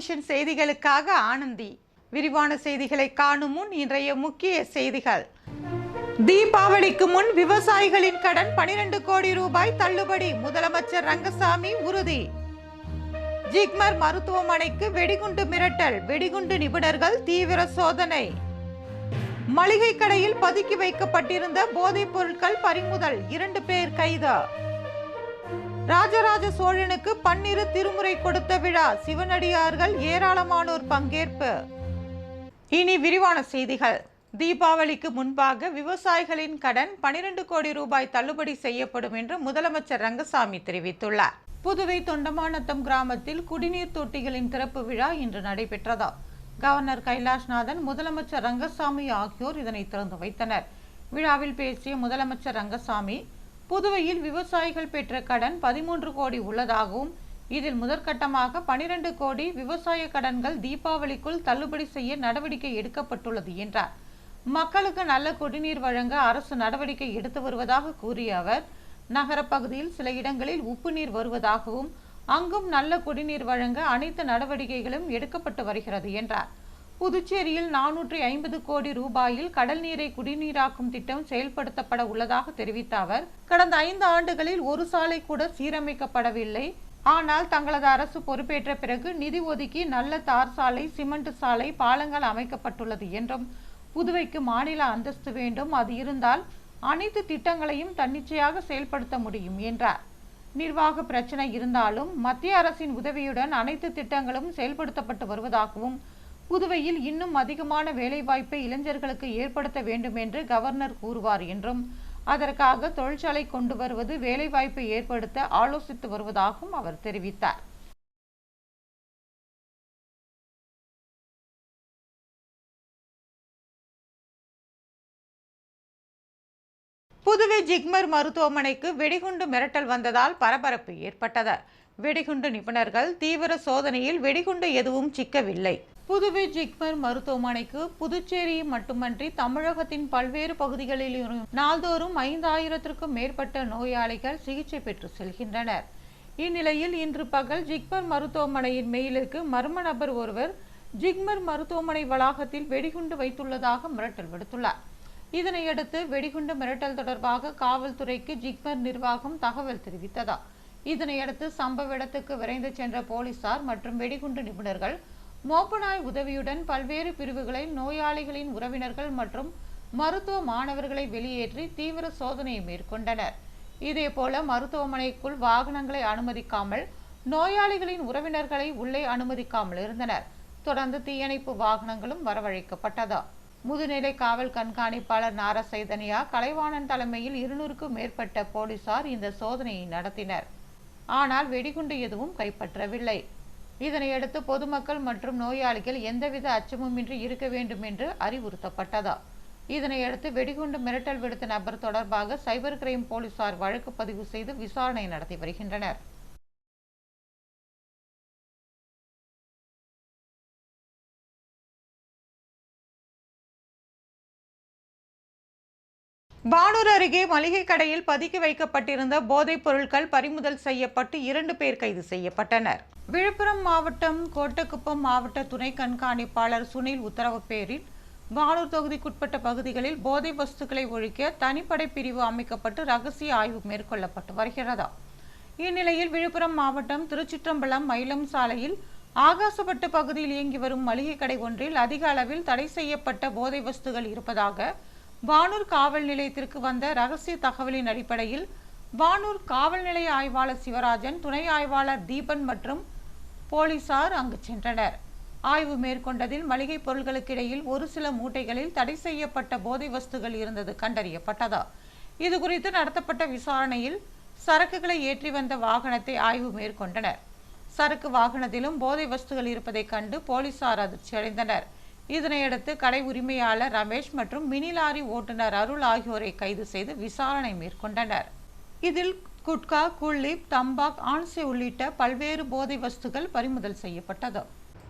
Vision செய்திகளுக்காக ஆனந்தி. விரிவான செய்திகளை காணும் முன் இன்றைய முக்கிய செய்திகள். தீபாவளிக்கு முன் விவசாயிகளின் கடன் 12 கோடி ரூபாய் தள்ளுபடி. முதலமைச்சர் ரங்கசாமி உறுதி. ஜிக்மர் மருத்துவமனைக்கு வெடிகுண்டு மிரட்டல். வெடிகுண்டு நிபுணர்கள் தீவிர சோதனை. மளிகை கடையில் பதுக்கி வைக்கப்பட்டிருந்த போதைப் பொருட்கள் பறிமுதல். இரண்டு பேர் கைது. ராஜராஜ சோழனுக்கு பன்னிரு திருமுறை கொடுத்த விழா சிவனடியார்கள் ஏராளமானோர் பங்கேற்பு. இனி விரிவான செய்திகள். தீபாவளிக்கு முன்பாக விவசாயிகளின் கடன் 12 கோடி ரூபாய் தள்ளுபடி செய்யப்படும் என்று முதலமைச்சர் ரங்கசாமி தெரிவித்துள்ளார். புதுவை தொண்டமானத்தம் கிராமத்தில் குடிநீர் தொட்டிகளின் திறப்பு விழா இன்று நடைபெற்றதா. கவர்னர் கைலாஷ்நாதன் முதலமைச்சர் ரங்கசாமி ஆகியோர் இதனை திறந்து வைத்தனர். விழாவில் பேசிய முதலமைச்சர் ரங்கசாமி புதுவையில் விவசாயிகள் பெற்ற கடன் பதிமூன்று கோடி உள்ளதாகவும் இதில் முதற்கட்டமாக 12 கோடி விவசாய கடன்கள் தீபாவளிக்குள் தள்ளுபடி செய்ய நடவடிக்கை எடுக்கப்பட்டுள்ளது என்றார். மக்களுக்கு நல்ல குடிநீர் வழங்க அரசு நடவடிக்கை எடுத்து வருவதாக கூறிய அவர் நகரப்பகுதியில் சில இடங்களில் உப்பு நீர் வருவதாகவும் அங்கும் நல்ல குடிநீர் வழங்க அனைத்து நடவடிக்கைகளும் எடுக்கப்பட்டு வருகிறது என்றார். புதுச்சேரியில் நானூற்றி ஐம்பது கோடி ரூபாயில் கடல் நீரை குடிநீராக்கும் திட்டம் செயல்படுத்தப்பட உள்ளதாக தெரிவித்த அவர் கடந்த ஐந்து ஆண்டுகளில் ஒரு சாலை கூட சீரமைக்கப்படவில்லை. ஆனால் தங்களது அரசு பொறுப்பேற்ற பிறகு நிதி ஒதுக்கி நல்ல தார் சாலை சிமெண்ட் சாலை பாலங்கள் அமைக்கப்பட்டுள்ளது என்றும் புதுவைக்கு மாநில அந்தஸ்து வேண்டும் அது இருந்தால் அனைத்து திட்டங்களையும் தன்னிச்சையாக செயல்படுத்த முடியும் என்றார். நிர்வாக பிரச்சனை இருந்தாலும் மத்திய அரசின் உதவியுடன் அனைத்து திட்டங்களும் செயல்படுத்தப்பட்டு வருவதாகவும் புதுவையில் இன்னும் அதிகமான வேலைவாய்ப்பை இளைஞர்களுக்கு ஏற்படுத்த வேண்டும் என்று கவர்னர் கூறுவார் என்றும் அதற்காக தொழிற்சாலை கொண்டு வருவது வேலைவாய்ப்பை ஏற்படுத்த ஆலோசித்து வருவதாகவும் அவர் தெரிவித்தார். புதுவை ஜிக்மர் மருத்துவமனைக்கு வெடிகுண்டு மிரட்டல் வந்ததால் பரபரப்பு ஏற்பட்டது. வெடிகுண்டு நிபுணர்கள் தீவிர சோதனையில் வெடிகுண்டு எதுவும் சிக்கவில்லை. புதுவை ஜிக்மர் மருத்துவமனைக்கு புதுச்சேரி மட்டுமன்றி தமிழகத்தின் பல்வேறு பகுதிகளில் இருந்து நாள்தோறும் ஐந்தாயிரத்திற்கும் மேற்பட்ட நோயாளிகள் சிகிச்சை பெற்று செல்கின்றனர். இந்நிலையில் இன்று பகல் ஜிக்மர் மருத்துவமனையின் மெயிலுக்கு மர்ம நபர் ஒருவர் ஜிக்மர் மருத்துவமனை வளாகத்தில் வெடிகுண்டு வைத்துள்ளதாக மிரட்டல் விடுத்துள்ளார். இதனையடுத்து வெடிகுண்டு மிரட்டல் தொடர்பாக காவல்துறைக்கு ஜிக்மர் நிர்வாகம் தகவல் தெரிவித்ததா. இதனையடுத்து சம்பவ இடத்துக்கு விரைந்து சென்ற போலீசார் மற்றும் வெடிகுண்டு நிபுணர்கள் மோப்பனாய் உதவியுடன் பல்வேறு பிரிவுகளில் நோயாளிகளின் உறவினர்கள் மற்றும் மருத்துவ மாணவர்களை வெளியேற்றி தீவிர சோதனையை மேற்கொண்டனர். இதேபோல மருத்துவமனைக்குள் வாகனங்களை அனுமதிக்காமல் நோயாளிகளின் உறவினர்களை உள்ளே அனுமதிக்காமல் இருந்தனர். தொடர்ந்து தீயணைப்பு வாகனங்களும் வரவழைக்கப்பட்டது. முதுநிலை காவல் கண்காணிப்பாளர் நாரசைதனியா கலைவாணன் தலைமையில் இருநூறுக்கும் மேற்பட்ட போலீசார் இந்த சோதனையை நடத்தினர். ஆனால் வெடிகுண்டு எதுவும் கைப்பற்றவில்லை. இதனையடுத்து பொதுமக்கள் மற்றும் நோயாளிகள் எந்தவித அச்சமுமின்றி இருக்க வேண்டும் என்று அறிவுறுத்தப்பட்டதா? இதனையடுத்து வெடிகுண்டு மிரட்டல் விடுத்த நபர் தொடர்பாக சைபர் கிரைம் போலீசார் வழக்கு பதிவு செய்து விசாரணை நடத்தி வருகின்றனர். பானூர் அருகே மளிகை கடையில் பதுக்கி வைக்கப்பட்டிருந்த போதைப் பொருட்கள் பறிமுதல் செய்யப்பட்டு இரண்டு பேர் கைது செய்யப்பட்டனர். விழுப்புரம் மாவட்டம் கோட்டக்குப்பம் மாவட்ட துணை கண்காணிப்பாளர் சுனில் உத்தரவு பேரில் பானூர் தொகுதிக்குட்பட்ட பகுதிகளில் போதை வஸ்துக்களை ஒழிக்க தனிப்படை பிரிவு அமைக்கப்பட்டு ரகசிய ஆய்வு மேற்கொள்ளப்பட்டு வருகிறதா. இந்நிலையில் விழுப்புரம் மாவட்டம் திருச்சிற்றம்பலம் மயிலம் சாலையில் ஆகாசப்பட்டு பகுதியில் இயங்கி வரும் மளிகை கடை ஒன்றில் அதிக அளவில் தடை செய்யப்பட்ட போதை வஸ்துகள் இருப்பதாக வானூர் காவல் நிலையத்திற்கு வந்த ரகசிய தகவலின் அடிப்படையில் வானூர் காவல் நிலைய ஆய்வாளர் சிவராஜன் துணை ஆய்வாளர் தீபன் மற்றும் போலீசார் அங்கு சென்றனர். ஆய்வு மேற்கொண்டதில் மளிகை பொருட்களுக்கு இடையில் ஒரு சில மூட்டைகளில் தடை செய்யப்பட்ட போதை வஸ்துகள் இருந்தது கண்டறியப்பட்டது. இது குறித்து நடத்தப்பட்ட விசாரணையில் சரக்குகளை ஏற்றி வந்த வாகனத்தை ஆய்வு மேற்கொண்டனர். சரக்கு வாகனத்திலும் போதை வஸ்துகள் இருப்பதைக் கண்டு போலீசார் அதிர்ச்சி அடைந்தனர் இதனையடுத்து கடை உரிமையாளர் ரமேஷ் மற்றும் மினி லாரி ஓட்டுநர் அருள் ஆகியோரை கைது செய்து விசாரணை மேற்கொண்டனர். இதில் குட்கா குள்ளிப் தம்பாக் ஆன்சே உள்ளிட்ட பல்வேறு போதை வஸ்துகள் பறிமுதல் செய்யப்பட்டது.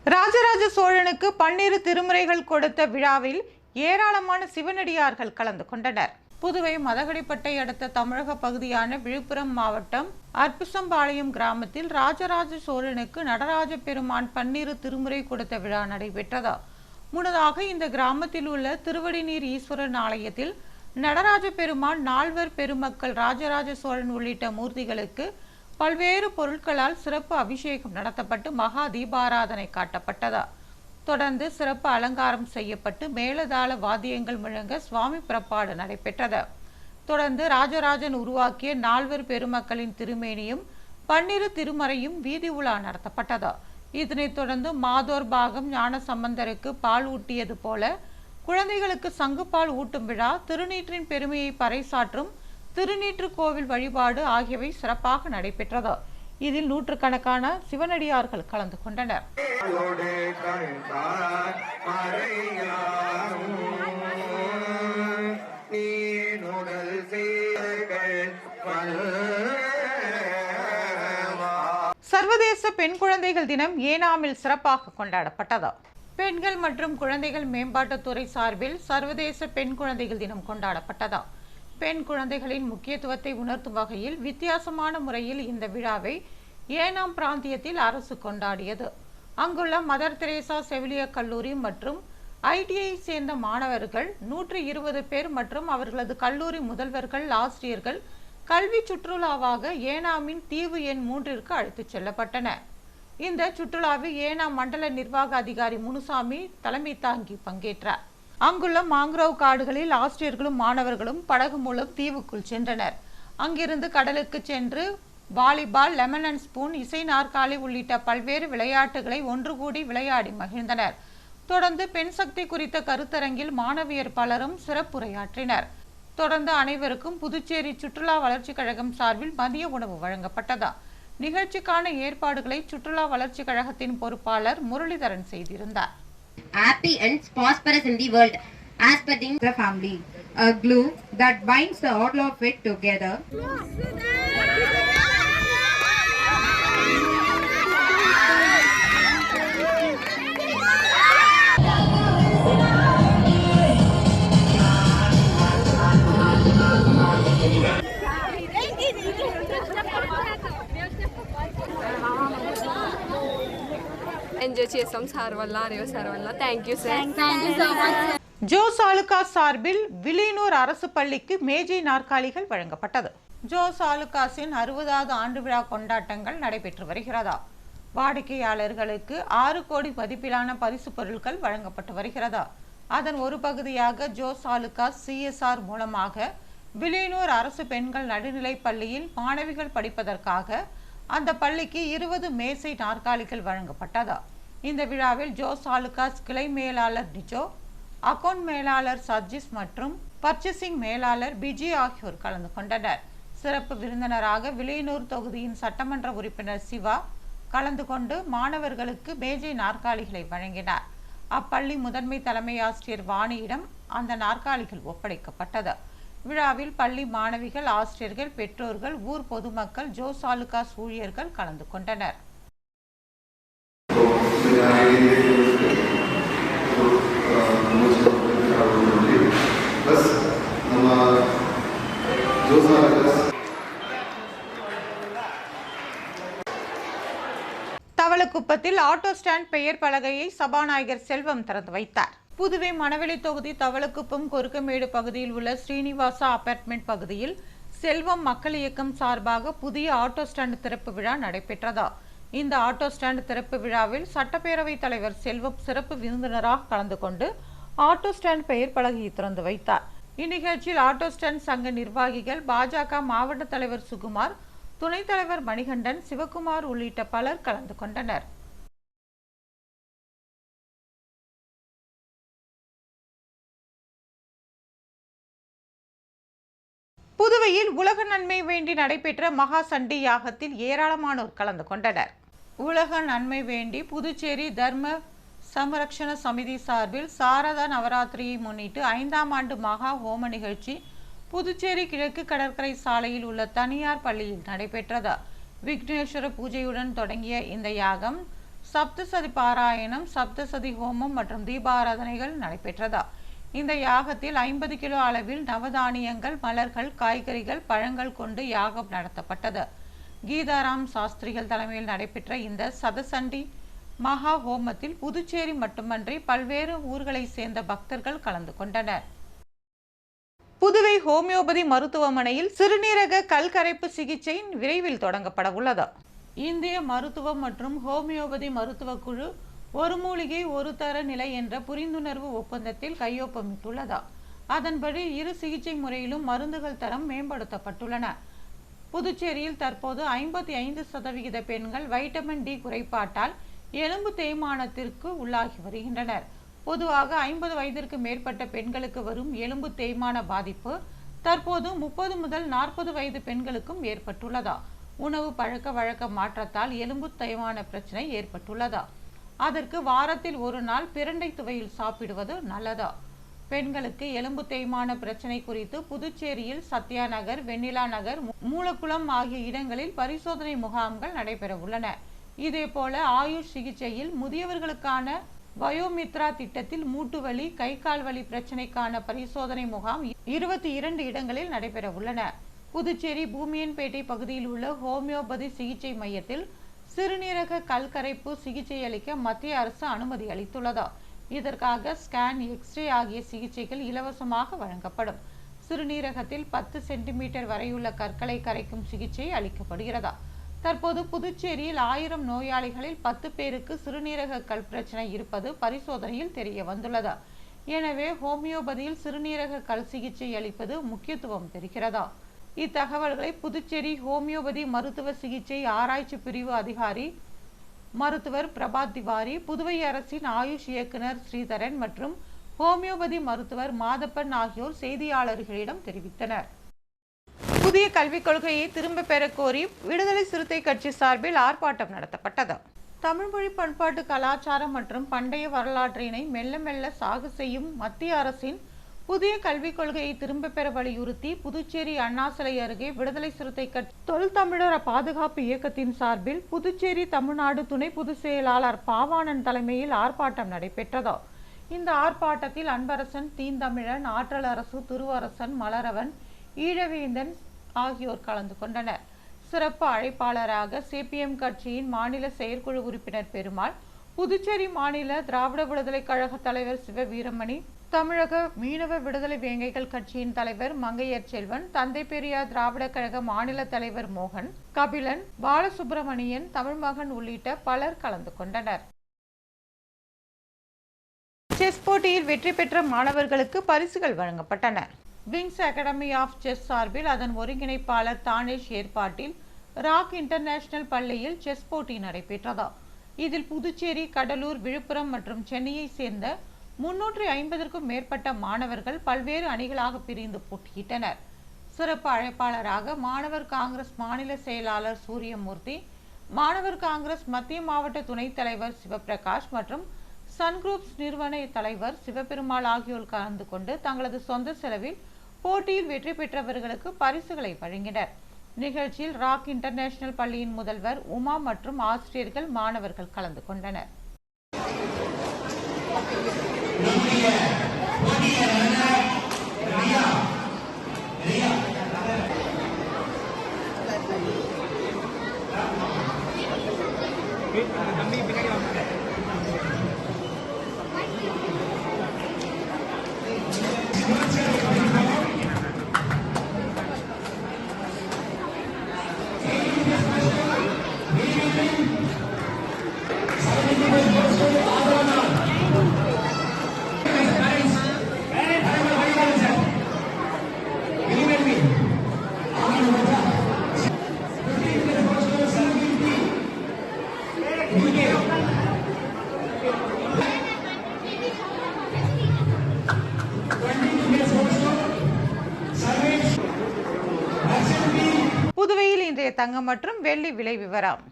ராஜராஜ சோழனுக்கு பன்னிரு திருமுறைகள் கொடுத்த விழாவில் ஏராளமான சிவனடியார்கள் கலந்து கொண்டனர். புதுவை மதகடிப்பட்டை அடுத்த தமிழக பகுதியான விழுப்புரம் மாவட்டம் அற்புசம்பாளையம் கிராமத்தில் ராஜராஜ சோழனுக்கு நடராஜ பெருமான் பன்னிரு திருமுறை கொடுத்த விழா நடைபெற்றது. முன்னதாக இந்த கிராமத்தில் உள்ள திருவடிநீர் ஈஸ்வரன் ஆலயத்தில் நடராஜ பெருமான் நால்வர் பெருமக்கள் ராஜராஜ சோழன் உள்ளிட்ட மூர்த்திகளுக்கு பல்வேறு பொருட்களால் சிறப்பு அபிஷேகம் நடத்தப்பட்டு மகா தீபாராதனை காட்டப்பட்டதா? தொடர்ந்து சிறப்பு அலங்காரம் செய்யப்பட்டு மேலதாள வாத்தியங்கள் முழங்க சுவாமி புறப்பாடு நடைபெற்றது. தொடர்ந்து ராஜராஜன் உருவாக்கிய நால்வர் பெருமக்களின் திருமேனியும் பன்னிரு திருமறையும் வீதி உலா நடத்தப்பட்டது? இதனைத் தொடர்ந்து மாதோர் பாகம் ஞான சம்பந்தருக்கு பால் ஊட்டியது போல குழந்தைகளுக்கு சங்குப்பால் ஊட்டும் விழா திருநீற்றின் பெருமையை பறைசாற்றும் திருநீற்று கோவில் வழிபாடு ஆகியவை சிறப்பாக நடைபெற்றது. இதில் நூற்றுக்கணக்கான சிவனடியார்கள் கலந்து கொண்டனர். சர்வதேச பெண் குழந்தைகள் தினம் ஏனாமில் சிறப்பாக கொண்டாடப்பட்டது. பெண்கள் மற்றும் குழந்தைகள் மேம்பாட்டுத்துறை சார்பில் சர்வதேச பெண் குழந்தைகள் தினம் கொண்டாடப்பட்டது. பெண் குழந்தைகளின் முக்கியத்துவத்தை உணர்த்தும் வகையில் வித்தியாசமான முறையில் இந்த விழாவை ஏனாம் பிராந்தியத்தில் அரசு கொண்டாடியது. அங்குள்ள மதர் தெரேசா செவிலியர் கல்லூரி மற்றும் ஐடிஐ சேர்ந்த மாணவர்கள் நூற்றி இருபது பேர் மற்றும் அவர்களது கல்லூரி முதல்வர்கள் ஆசிரியர்கள் கல்வி சுற்றுலாவாக ஏனாமின் தீவு எண் மூன்றிற்கு அழைத்துச் செல்லப்பட்டன. இந்த சுற்றுலாவில் ஏனாம் மண்டல நிர்வாக அதிகாரி முனுசாமி தலைமை தாங்கி பங்கேற்றார். அங்குள்ள மாங்க்ரோவ் காடுகளில் ஆசிரியர்களும் மாணவர்களும் படகு மூலம் தீவுக்குள் சென்றனர். அங்கிருந்து கடலுக்கு சென்று வாலிபால் லெமன் அண்ட் ஸ்பூன் இசை நாற்காலி உள்ளிட்ட பல்வேறு விளையாட்டுகளை ஒன்று கூடி விளையாடி மகிழ்ந்தனர். தொடர்ந்து பெண் சக்தி குறித்த கருத்தரங்கில் மாணவியர் பலரும் சிறப்புரையாற்றினர். தொடர்ந்து அனைவருக்கும் புதுச்சேரி சுற்றுலா வளர்ச்சிக் கழகம் சார்பில் மதிய உணவு வழங்கப்பட்டது நிகழ்ச்சிக்கான ஏற்பாடுகளை சுற்றுலா வளர்ச்சிக் கழகத்தின் பொறுப்பாளர் முரளிதரன் செய்திருந்தார் happy and prosperous in the world. As per the family, a glue that binds the all of it together. Gautham sir வரலாம் அறிவ சார் வரலாம் தேங்க்யூ சார் தேங்க்யூ ஸோ சார்பில் வில்லியனூர் அரசு பள்ளிக்கு மேஜை நாற்காலிகள் வழங்கப்பட்டது. ஜோ சாலுகாஸின் அறுபதாவது ஆண்டு விழா கொண்டாட்டங்கள் நடைபெற்று வருகிறதா? வாடிக்கையாளர்களுக்கு ஆறு கோடி மதிப்பிலான பரிசு பொருட்கள் வழங்கப்பட்டு வருகிறதா? அதன் ஒரு பகுதியாக ஜோ சாலுகாஸ் சிஎஸ்ஆர் மூலமாக வில்லியனூர் அரசு பெண்கள் நடுநிலை பள்ளியில் மாணவிகள் படிப்பதற்காக அந்த பள்ளிக்கு இருபது மேசை நாற்காலிகள் வழங்கப்பட்டதா? இந்த விழாவில் ஜோஸ் ஆலுகாஸ் கிளை மேலாளர் டிஜோ அக்கவுண்ட் மேலாளர் சர்ஜிஸ் மற்றும் பர்ச்சேசிங் மேலாளர் பிஜி ஆகியோர் கலந்து கொண்டனர். சிறப்பு விருந்தினராக விலையனூர் தொகுதியின் சட்டமன்ற உறுப்பினர் சிவா கலந்து கொண்டு மாணவர்களுக்கு மேஜை நாற்காலிகளை வழங்கினார். அப்பள்ளி முதன்மை தலைமை ஆசிரியர் வாணியிடம் அந்த நாற்காலிகள் ஒப்படைக்கப்பட்டது. விழாவில் பள்ளி மாணவிகள் ஆசிரியர்கள் பெற்றோர்கள் ஊர் பொதுமக்கள் ஜோஸ் ஆலுகாஸ் ஊழியர்கள் கலந்து கொண்டனர். தவளக்குப்பத்தில் ஆட்டோ ஸ்டாண்ட் பெயர் பலகையை சபாநாயகர் செல்வம் திறந்து வைத்தார். புதுவை மணவெளி தொகுதி தவளக்குப்பம் கொருக்கமேடு பகுதியில் உள்ள ஸ்ரீனிவாசா அபார்ட்மெண்ட் பகுதியில் செல்வம் மக்கள் இயக்கம் சார்பாக புதிய ஆட்டோ ஸ்டாண்ட் திறப்பு விழா நடைபெற்றதா. இந்த ஆட்டோ ஸ்டாண்ட் திறப்பு விழாவில் சட்டப்பேரவைத் தலைவர் செல்வம் சிறப்பு விருந்தினராக கலந்து கொண்டு ஆட்டோ ஸ்டாண்ட் பெயர் பலகையை திறந்து வைத்தார். இந்நிகழ்ச்சியில் ஆட்டோ ஸ்டாண்ட் சங்க நிர்வாகிகள் பாஜக மாவட்ட தலைவர் சுகுமார் துணைத் தலைவர் மணிகண்டன் சிவகுமார் உள்ளிட்ட பலர் கலந்து கொண்டனர். புதுவையில் உலக நன்மை வேண்டி நடைபெற்ற மகா சண்டி யாகத்தில் ஏராளமானோர் கலந்து கொண்டனர். உலக நன்மை வேண்டி புதுச்சேரி தர்ம சமரக்ஷண சமிதி சார்பில் சாரதா நவராத்திரியை முன்னிட்டு ஐந்தாம் ஆண்டு மகா ஹோம நிகழ்ச்சி புதுச்சேரி கிழக்கு கடற்கரை சாலையில் உள்ள தனியார் பள்ளியில் நடைபெற்றது. விக்னேஸ்வர பூஜையுடன் தொடங்கிய இந்த யாகம் சப்தசதி பாராயணம் சப்தசதி ஹோமம் மற்றும் தீபாராதனைகள் நடைபெற்றது. இந்த யாகத்தில் ஐம்பது கிலோ அளவில் நவதானியங்கள் மலர்கள் காய்கறிகள் பழங்கள் கொண்டு யாகம் நடத்தப்பட்டது. கீதாராம் சாஸ்திரிகள் தலைமையில் நடைபெற்ற இந்த சதசண்டி மகா ஹோமத்தில் புதுச்சேரி மட்டுமன்றி பல்வேறு ஊர்களை சேர்ந்த பக்தர்கள் கலந்து கொண்டனர். புதுவை ஹோமியோபதி மருத்துவமனையில் சிறுநீரக கல்கரைப்பு சிகிச்சை விரைவில் தொடங்கப்பட உள்ளது. இந்திய மருத்துவம் மற்றும் ஹோமியோபதி மருத்துவ குழு ஒரு மூலிகை ஒரு தர நிலை என்ற புரிந்துணர்வு ஒப்பந்தத்தில் கையொப்பமிட்டுள்ளதா? அதன்படி இரு சிகிச்சை முறையிலும் மருந்துகள் தரம் மேம்படுத்தப்பட்டுள்ளன. புதுச்சேரியில் தற்போது ஐம்பத்தி ஐந்து சதவிகித பெண்கள் வைட்டமின் டி குறைபாட்டால் எலும்பு தேய்மானத்திற்கு உள்ளாகி வருகின்றனர். பொதுவாக ஐம்பது வயதிற்கு மேற்பட்ட பெண்களுக்கு வரும் எலும்பு தேய்மான பாதிப்பு தற்போது முப்பது முதல் நாற்பது வயது பெண்களுக்கும் ஏற்பட்டுள்ளதா? உணவு பழக்க வழக்க மாற்றத்தால் எலும்பு தேய்மான பிரச்சனை ஏற்பட்டுள்ளதா? அதற்கு வாரத்தில் ஒரு நாள் பிரண்டை துவையில் சாப்பிடுவது நல்லதா? பெண்களுக்கு எலும்பு தேய்மான பிரச்சனை குறித்து புதுச்சேரியில் சத்யா நகர் வெண்ணிலா நகர் மூலக்குளம் ஆகிய இடங்களில் பரிசோதனை முகாம்கள் நடைபெற உள்ளன. இதேபோல ஆயுஷ் சிகிச்சையில் முதியவர்களுக்கான வயோமித்ரா திட்டத்தில் மூட்டு வலி கை கால் வலி பிரச்சனைக்கான பரிசோதனை முகாம் இருபத்தி இரண்டு இடங்களில் நடைபெற உள்ளன. புதுச்சேரி பூமியன்பேட்டை பகுதியில் உள்ள ஹோமியோபதி சிகிச்சை மையத்தில் சிறுநீரக கல்கரைப்பு சிகிச்சை அளிக்க மத்திய அரசு அனுமதி அளித்துள்ளதா. இதற்காக ஸ்கேன் எக்ஸ்ரே ஆகிய சிகிச்சைகள் இலவசமாக வழங்கப்படும். சிறுநீரகத்தில் பத்து சென்டிமீட்டர் வரையுள்ள கற்களை கரைக்கும் சிகிச்சை அளிக்கப்படுகிறதா. தற்போது புதுச்சேரியில் ஆயிரம் நோயாளிகளில் பத்து பேருக்கு சிறுநீரக கல் பிரச்சனை இருப்பது பரிசோதனையில் தெரிய வந்துள்ளதா. எனவே ஹோமியோபதியில் சிறுநீரக கல் சிகிச்சை அளிப்பது முக்கியத்துவம் பெறுகிறதா? இத்தகவல்களை புதுச்சேரி ஹோமியோபதி மருத்துவ சிகிச்சை ஆராய்ச்சி பிரிவு அதிகாரி மருத்துவர் பிரபாத் திவாரி புதுவை அரசின் ஆயுஷ் இயக்குனர் ஸ்ரீதரன் மற்றும் ஹோமியோபதி மருத்துவர் மாதப்பன் ஆகியோர் செய்தியாளர்களிடம் தெரிவித்தனர். புதிய கல்விக் கொள்கையை திரும்ப பெறக் கோரி விடுதலை சிறுத்தை கட்சி சார்பில் ஆர்ப்பாட்டம் நடத்தப்பட்டது. தமிழ்மொழி பண்பாட்டு கலாச்சாரம் மற்றும் பண்டைய வரலாற்றினை மெல்ல மெல்ல சாகு செய்யும் மத்திய அரசின் புதிய கல்விக் கொள்கையை திரும்ப பெற வலியுறுத்தி புதுச்சேரி அண்ணா சிலை அருகே விடுதலை சிறுத்தை கட்சி தொல்தமிழர் பாதுகாப்பு இயக்கத்தின் சார்பில் புதுச்சேரி தமிழ்நாடு துணை பொதுச் செயலாளர் பாவாணன் தலைமையில் ஆர்ப்பாட்டம் நடைபெற்றதோ. இந்த ஆர்ப்பாட்டத்தில் அன்பரசன் தீந்தமிழன் ஆற்றல் அரசு திருவரசன் மலரவன் ஈழவேந்தன் ஆகியோர் கலந்து கொண்டனர். சிறப்பு அழைப்பாளராக சிபிஎம் கட்சியின் மாநில செயற்குழு உறுப்பினர் பெருமாள் புதுச்சேரி மாநில திராவிட விடுதலை கழக தலைவர் சிவ வீரமணி தமிழக மீனவ விடுதலை வேங்கைகள் கட்சியின் தலைவர் மங்கையர் செல்வன் தந்தை பெரியார் திராவிட கழக மாநில தலைவர் மோகன் கபிலன் பாலசுப்பிரமணியன் தமிழ்மகன் உள்ளிட்ட பலர் கலந்து கொண்டனர். செஸ் போட்டியில் வெற்றி பெற்ற மாணவர்களுக்கு பரிசுகள் வழங்கப்பட்டன. விங்ஸ் அகாடமி ஆஃப் செஸ் சார்பில் அதன் ஒருங்கிணைப்பாளர் தானேஷ் ஏற்பாட்டில் ராக் இன்டர்நேஷனல் பள்ளியில் செஸ் போட்டி நடைபெற்றது. இதில் புதுச்சேரி கடலூர் விழுப்புரம் மற்றும் சென்னையை சேர்ந்த முன்னூற்றி ஐம்பதற்கும் மேற்பட்ட மாணவர்கள் பல்வேறு அணிகளாக பிரிந்து போட்டியிட்டனர். சிறப்பு அழைப்பாளராக மாணவர் காங்கிரஸ் மாநில செயலாளர் சூரியமூர்த்தி மாணவர் காங்கிரஸ் மத்திய மாவட்ட துணைத் தலைவர் சிவபிரகாஷ் மற்றும் சன் குரூப்ஸ் நிறுவன தலைவர் சிவபெருமாள் ஆகியோர் கலந்து கொண்டு தங்களது சொந்த செலவில் போட்டியில் வெற்றி பெற்றவர்களுக்கு பரிசுகளை வழங்கினர். நிகழ்ச்சியில் ராக் இன்டர்நேஷனல் பள்ளியின் முதல்வர் உமா மற்றும் ஆசிரியர்கள் மாணவர்கள் கலந்து கொண்டனர். தம்பி பின்னாடி வாங்க Thank you. புதுவையில் இன்றைய தங்கம் மற்றும் வெள்ளி விலை விவரம்.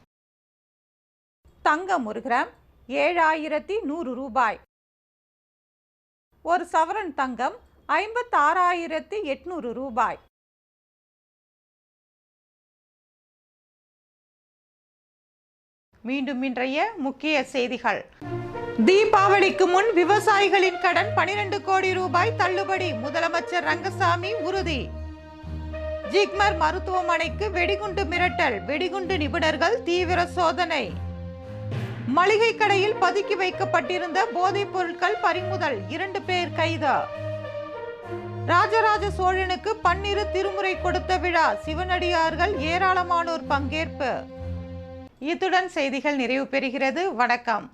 தங்கம் ஒரு கிராம் ஏழாயிரத்தி நூறு ரூபாய். ஒரு சவரன் தங்கம் ஐம்பத்தாறாயிரத்தி எட்நூறு ரூபாய். மீண்டும் இன்றைய முக்கிய செய்திகள். தீபாவளிக்கு முன் விவசாயிகளின் கடன் 12 கோடி ரூபாய் தள்ளுபடி. முதலமைச்சர் ரங்கசாமி உறுதி. ஜிக்மர் மருத்துவமனைக்கு வெடிகுண்டு மிரட்டல். வெடிகுண்டு நிபுணர்கள் தீவிர சோதனை. மளிகை கடையில் பதுக்கி வைக்கப்பட்டிருந்த போதைப் பொருட்கள் பறிமுதல். இரண்டு பேர் கைது. ராஜராஜ சோழனுக்கு பன்னிரு திருமுறை கொடுத்த விழா. சிவனடியார்கள் ஏராளமானோர் பங்கேற்பு. இத்துடன் செய்திகள் நிறைவு பெறுகிறது. வணக்கம்.